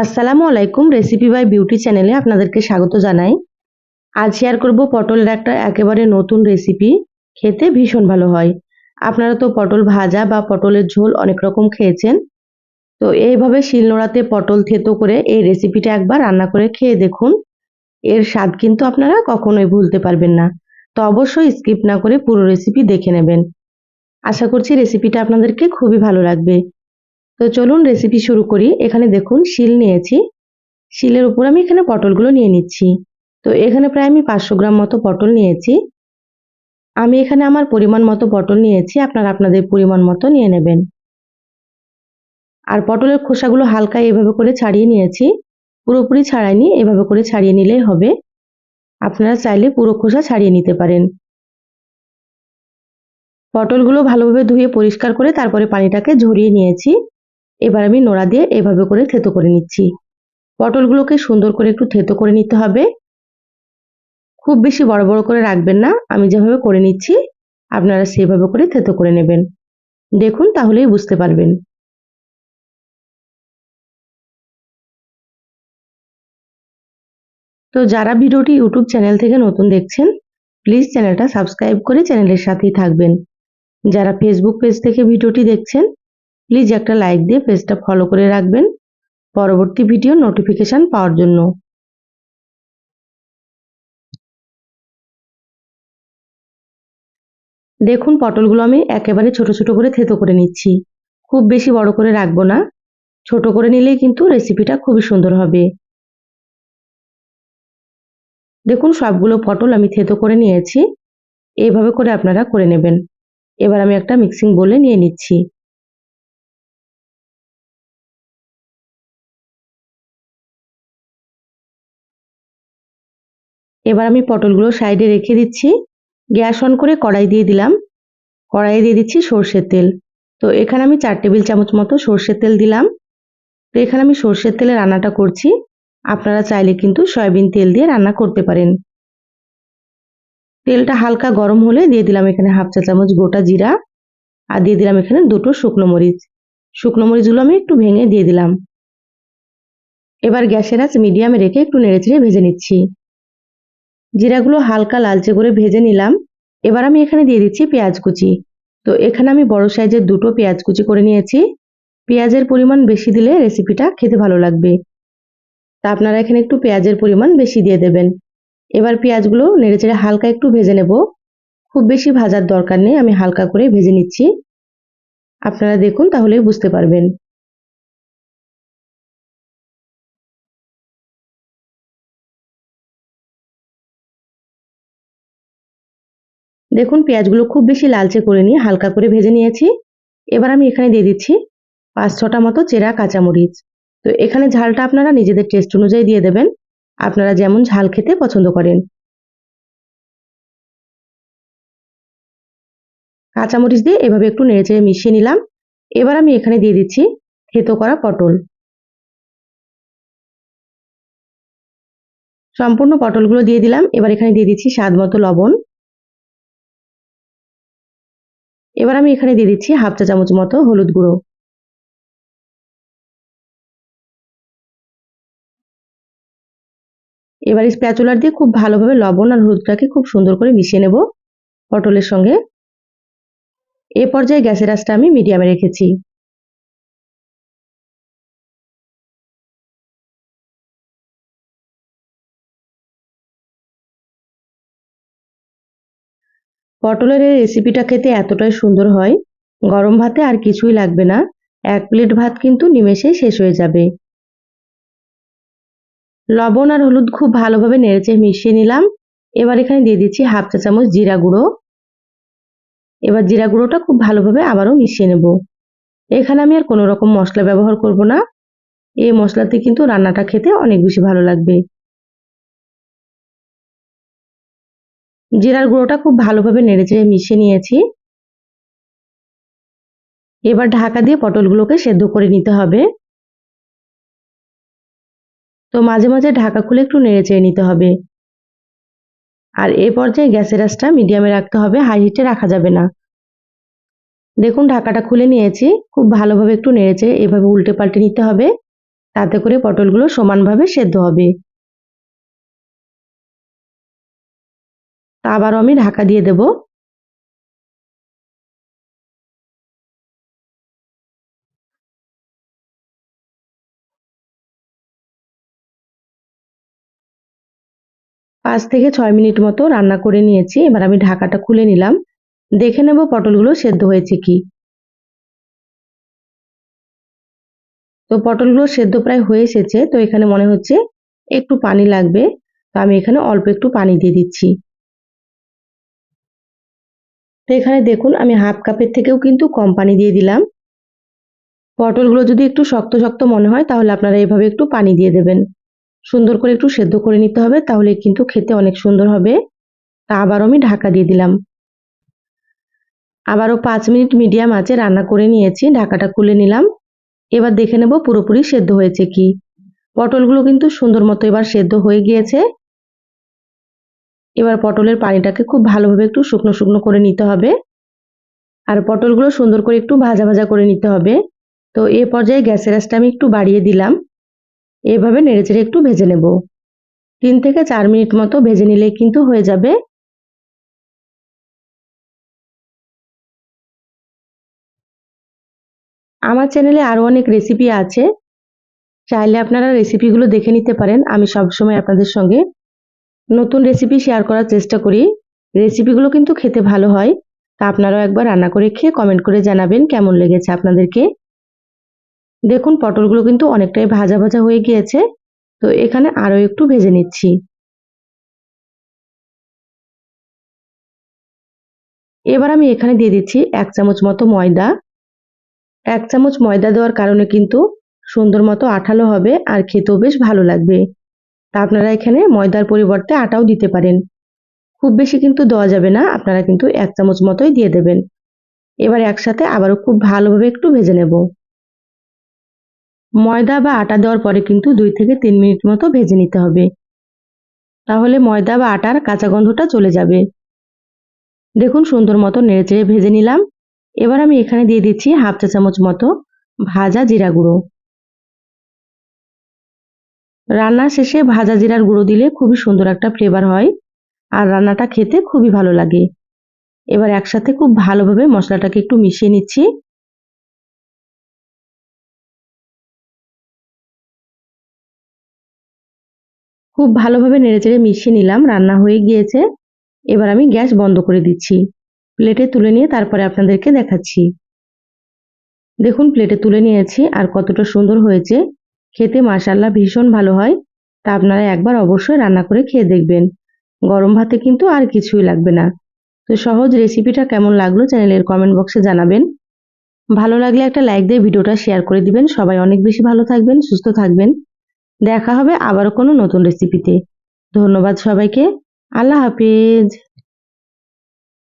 আসসালামু আলাইকুম recipe by beauty চ্যানেলে আপনাদেরকে স্বাগত জানাই। আজ শেয়ার করব পটলের একটা একেবারে নতুন রেসিপি খেতে ভীষণ ভালো হয়। আপনারা তো পটল ভাজা বা পটলের ঝোল অনেক রকম খেয়েছেন। তো এইভাবে শিলনোড়াতে পটল থেতো করে এই রেসিপিটা একবার রান্না করে খেয়ে দেখুন। এর স্বাদ কিন্তু আপনারা কখনোই ভুলতে পারবেন না। তো অবশ্যই স্কিপ না করে পুরো রেসিপি দেখে নেবেন। আশা করছি রেসিপিটা আপনাদেরকে খুবই ভালো লাগবে। তো চলুন রেসিপি শুরু করি। এখানে দেখুন, শিল নিয়েছি। শিলের উপর আমি এখানে পটলগুলো নিয়ে নিচ্ছি। তো এখানে প্রায় আমি পাঁচশো গ্রাম মতো পটল নিয়েছি। আমি এখানে আমার পরিমাণ মতো পটল নিয়েছি। আপনারা আপনাদের পরিমাণ মতো নিয়ে নেবেন। আর পটলের খোসাগুলো হালকা এভাবে করে ছাড়িয়ে নিয়েছি। পুরোপুরি ছাড়াইনি এভাবে করে ছাড়িয়ে নিলেই হবে। আপনারা চাইলে পুরো খোসা ছাড়িয়ে নিতে পারেন। পটলগুলো ভালোভাবে ধুয়ে পরিষ্কার করে তারপরে পানিটাকে ঝরিয়ে নিয়েছি। এবার আমি নোড়া দিয়ে এভাবে করে থেতো করে নিচ্ছি। পটলগুলোকে সুন্দর করে একটু থেতো করে নিতে হবে। খুব বেশি বড় বড় করে রাখবেন না, আমি যেভাবে করে নিচ্ছি, আপনারা সেভাবে করে থেতো করে নেবেন। দেখুন, তাহলেই বুঝতে পারবেন। তো যারা ভিডিওটি ইউটিউব চ্যানেল থেকে নতুন দেখছেন, প্লিজ চ্যানেলটা সাবস্ক্রাইব করে চ্যানেলের সাথেই থাকবেন। যারা ফেসবুক পেজ থেকে ভিডিওটি দেখছেন প্লিজ একটা লাইক দিয়ে পেজটা ফলো করে রাখবেন। পরবর্তী ভিডিও নোটিফিকেশান পাওয়ার জন্য। দেখুন, পটলগুলো আমি একেবারে ছোট ছোট করে থেতো করে নিচ্ছি। খুব বেশি বড় করে রাখব না। ছোট করে নিলেই কিন্তু রেসিপিটা খুবই সুন্দর হবে। দেখুন, সবগুলো পটল আমি থেতো করে নিয়েছি। এইভাবে করে আপনারা করে নেবেন। এবার আমি একটা মিক্সিং বলে নিয়ে নিচ্ছি। এবার আমি পটলগুলো সাইডে রেখে দিচ্ছি। গ্যাস অন করে কড়াই দিয়ে দিলাম। কড়াইয়ে দিয়ে দিচ্ছি সর্ষের তেল। তো এখানে আমি চার টেবিল চামচ মতো সর্ষের তেল দিলাম। তো এখানে আমি সর্ষের তেলে রান্নাটা করছি। আপনারা চাইলে কিন্তু সয়াবিন তেল দিয়ে রান্না করতে পারেন। তেলটা হালকা গরম হলে দিয়ে দিলাম এখানে হাফ চা চামচ গোটা জিরা। আর দিয়ে দিলাম এখানে দুটো শুকনো মরিচ। শুকনো মরিচগুলো আমি একটু ভেঙে দিয়ে দিলাম। এবার গ্যাসের আঁচ মিডিয়ামে রেখে একটু নেড়েচেড়ে ভেজে নিচ্ছি। জিরাগুলো হালকা লালচে করে ভেজে নিলাম। এবার আমি এখানে দিয়ে দিচ্ছি পেঁয়াজ কুচি। তো এখানে আমি বড় সাইজের দুটো পেঁয়াজ কুচি করে নিয়েছি। পেঁয়াজের পরিমাণ বেশি দিলে রেসিপিটা খেতে ভালো লাগবে। তা আপনারা এখানে একটু পেঁয়াজের পরিমাণ বেশি দিয়ে দেবেন। এবার পেঁয়াজগুলো নেড়েচেড়ে হালকা একটু ভেজে নেব। খুব বেশি ভাজার দরকার নেই, আমি হালকা করে ভেজে নিচ্ছি। আপনারা দেখুন, তাহলেই বুঝতে পারবেন। দেখুন, পেঁয়াজগুলো খুব বেশি লালচে করে নিয়ে হালকা করে ভেজে নিয়েছি। এবার আমি এখানে দিয়ে দিচ্ছি পাঁচ ছটা মতো চেরা কাঁচামরিচ। তো এখানে ঝালটা আপনারা নিজেদের টেস্ট অনুযায়ী দিয়ে দেবেন। আপনারা যেমন ঝাল খেতে পছন্দ করেন। কাঁচামরিচ দিয়ে এভাবে একটু নেড়েচেড়ে মিশিয়ে নিলাম। এবার আমি এখানে দিয়ে দিচ্ছি থেতো করা পটল। সম্পূর্ণ পটলগুলো দিয়ে দিলাম। এবার এখানে দিয়ে দিচ্ছি স্বাদ মতো লবণ। এবার আমি এখানে দিয়ে দিচ্ছি হাফ চা চামচ মতো হলুদ গুঁড়ো। এবার স্প্যাচুলার দিয়ে খুব ভালোভাবে লবণ আর হলুদটাকে খুব সুন্দর করে মিশিয়ে নেব পটলের সঙ্গে। এ পর্যায়ে গ্যাসের আঁচটা আমি মিডিয়ামে রেখেছি। পটলের এই রেসিপিটা খেতে এতটাই সুন্দর হয়, গরম ভাতে আর কিছুই লাগবে না, এক প্লেট ভাত কিন্তু নিমেষে শেষ হয়ে যাবে। লবণ আর হলুদ খুব ভালোভাবে নেড়েচে মিশিয়ে নিলাম, এবার এখানে দিয়ে দিচ্ছি হাফ চা চামচ জিরা গুঁড়ো। এবার জিরা গুঁড়োটা খুব ভালোভাবে আবারও মিশিয়ে নেব। এখানে আমি আর কোনো রকম মশলা ব্যবহার করব না, এই মশলাতে কিন্তু রান্নাটা খেতে অনেক বেশি ভালো লাগবে। জিরার গুঁড়োটা খুব ভালোভাবে নেড়ে নেড়েচেড়ে মিশিয়ে নিয়েছি। এবার ঢাকা দিয়ে পটলগুলোকে সেদ্ধ করে নিতে হবে। তো মাঝে মাঝে ঢাকা খুলে একটু নেড়ে চেড়ে নিতে হবে। আর এ পর্যায়ে গ্যাসের আঁচটা মিডিয়ামে রাখতে হবে, হাই হিটে রাখা যাবে না। দেখুন ঢাকাটা খুলে নিয়েছি, খুব ভালোভাবে একটু নেড়েচে এভাবে উল্টে পাল্টে নিতে হবে। তাতে করে পটলগুলো সমানভাবে সেদ্ধ হবে। তা আবারও আমি ঢাকা দিয়ে দেব। পাঁচ থেকে ছয় মিনিট মতো রান্না করে নিয়েছি, এবার আমি ঢাকাটা খুলে নিলাম। দেখে নেব পটলগুলো সেদ্ধ হয়েছে কি। তো পটলগুলো সেদ্ধ প্রায় হয়ে এসেছে, তো এখানে মনে হচ্ছে একটু পানি লাগবে, তো আমি এখানে অল্প একটু পানি দিয়ে দিচ্ছি। তো এখানে দেখুন, আমি হাফ কাপের থেকেও কিন্তু কম পানি দিয়ে দিলাম। পটলগুলো যদি একটু শক্ত শক্ত মনে হয়, তাহলে আপনারা এভাবে একটু পানি দিয়ে দেবেন। সুন্দর করে একটু সেদ্ধ করে নিতে হবে, তাহলে কিন্তু খেতে অনেক সুন্দর হবে। তা আবারও আমি ঢাকা দিয়ে দিলাম। আবারও পাঁচ মিনিট মিডিয়াম আঁচে রান্না করে নিয়েছি, ঢাকাটা খুলে নিলাম। এবার দেখে নেব পুরোপুরি সেদ্ধ হয়েছে কি। পটলগুলো কিন্তু সুন্দর মতো এবার সেদ্ধ হয়ে গিয়েছে। এবার পটলের পানিটাকে খুব ভালোভাবে একটু শুকনো শুকনো করে নিতে হবে। আর পটলগুলো সুন্দর করে একটু ভাজা ভাজা করে নিতে হবে। তো এ পর্যায়ে গ্যাসের আঁচটা আমি একটু বাড়িয়ে দিলাম। এভাবে নেড়েচেড়ে একটু ভেজে নেব। তিন থেকে চার মিনিট মতো ভেজে নিলে কিন্তু হয়ে যাবে। আমার চ্যানেলে আরও অনেক রেসিপি আছে। চাইলে আপনারা রেসিপিগুলো দেখে নিতে পারেন। আমি সবসময় আপনাদের সঙ্গে নতুন রেসিপি শেয়ার করার চেষ্টা করি। রেসিপিগুলো কিন্তু খেতে ভালো হয়। তা আপনারাও একবার রান্না করে খেয়ে কমেন্ট করে জানাবেন কেমন লেগেছে আপনাদেরকে। দেখুন, পটলগুলো কিন্তু অনেকটাই ভাজা ভাজা হয়ে গিয়েছে। তো এখানে আরও একটু ভেজে নিচ্ছি। এবার আমি এখানে দিয়ে দিচ্ছি এক চামচ মতো ময়দা। এক চামচ ময়দা দেওয়ার কারণে কিন্তু সুন্দর মতো আঠালো হবে আর খেতেও বেশ ভালো লাগবে। আপনারা এখানে ময়দার পরিবর্তে আটাও দিতে পারেন। খুব বেশি কিন্তু দেওয়া যাবে না, আপনারা কিন্তু এক চামচ মতোই দিয়ে দেবেন। এবার একসাথে আবারও খুব ভালোভাবে একটু ভেজে নেব। ময়দা বা আটা দেওয়ার পরে কিন্তু দুই থেকে তিন মিনিট মতো ভেজে নিতে হবে। তাহলে ময়দা বা আটার কাঁচা গন্ধটা চলে যাবে। দেখুন সুন্দর মতো নেড়েচেড়ে ভেজে নিলাম। এবার আমি এখানে দিয়ে দিচ্ছি হাফ চা চামচ মতো ভাজা জিরা গুঁড়ো। রান্নার শেষে ভাজা জিরার গুঁড়ো দিলে খুবই সুন্দর একটা ফ্লেভার হয়। আর রান্নাটা খেতে খুবই ভালো লাগে। এবার একসাথে খুব ভালোভাবে মশলাটাকে একটু মিশিয়ে নিচ্ছি। খুব ভালোভাবে নেড়েচেড়ে মিশিয়ে নিলাম, রান্না হয়ে গিয়েছে। এবার আমি গ্যাস বন্ধ করে দিচ্ছি। প্লেটে তুলে নিয়ে তারপরে আপনাদেরকে দেখাচ্ছি। দেখুন, প্লেটে তুলে নিয়েছি আর কতটা সুন্দর হয়েছে। খেতে মাসাল্লা ভীষণ ভালো হয়। তা আপনারা একবার অবশ্যই রান্না করে খেয়ে দেখবেন। গরম ভাতে কিন্তু আর কিছুই লাগবে না। তো সহজ রেসিপিটা কেমন লাগল চ্যানেলের কমেন্ট বক্সে জানাবেন। ভালো লাগলে একটা লাইক দিয়ে ভিডিওটা শেয়ার করে দিবেন। সবাই অনেক বেশি ভালো থাকবেন, সুস্থ থাকবেন। দেখা হবে আবারও কোনো নতুন রেসিপিতে ধন্যবাদ সবাইকে। আল্লাহ হাফিজ।